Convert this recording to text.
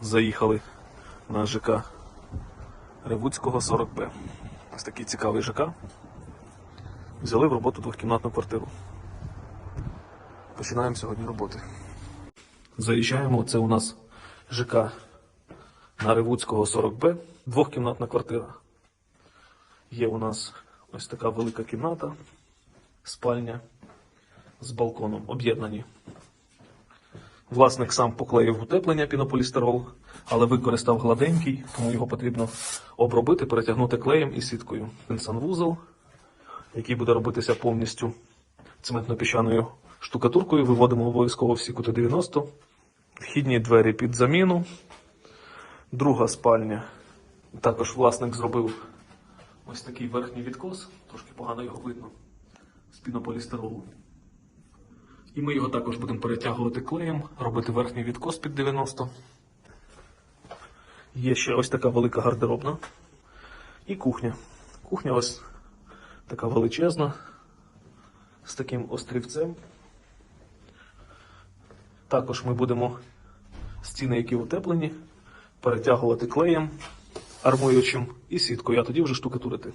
заїхали на ЖК Ревуцького 40Б. Ось такий цікавий ЖК. Взяли в роботу двохкімнатну квартиру. Починаємо сьогодні роботи. Заїжджаємо, це у нас ЖК на Ревуцького 40Б, двохкімнатна квартира. Є у нас ось така велика кімната, спальня з балконом, об'єднані. Власник сам поклеїв утеплення пінополістирол, але використав гладенький, тому його потрібно обробити, перетягнути клеєм і сіткою. Санвузол, який буде робитися повністю цементно-піщаною штукатуркою. Виводимо обов'язково всі кути 90. Вхідні двері під заміну. Друга спальня. Також власник зробив ось такий верхній відкос, трошки погано його видно, з пінополістиролу. І ми його також будемо перетягувати клеєм, робити верхній відкос під 90. Є ще ось така велика гардеробна. І кухня. Кухня ось така величезна, з таким острівцем. Також ми будемо стіни, які утеплені, перетягувати клеєм армуючим і сіткою, а тоді вже штукатурити.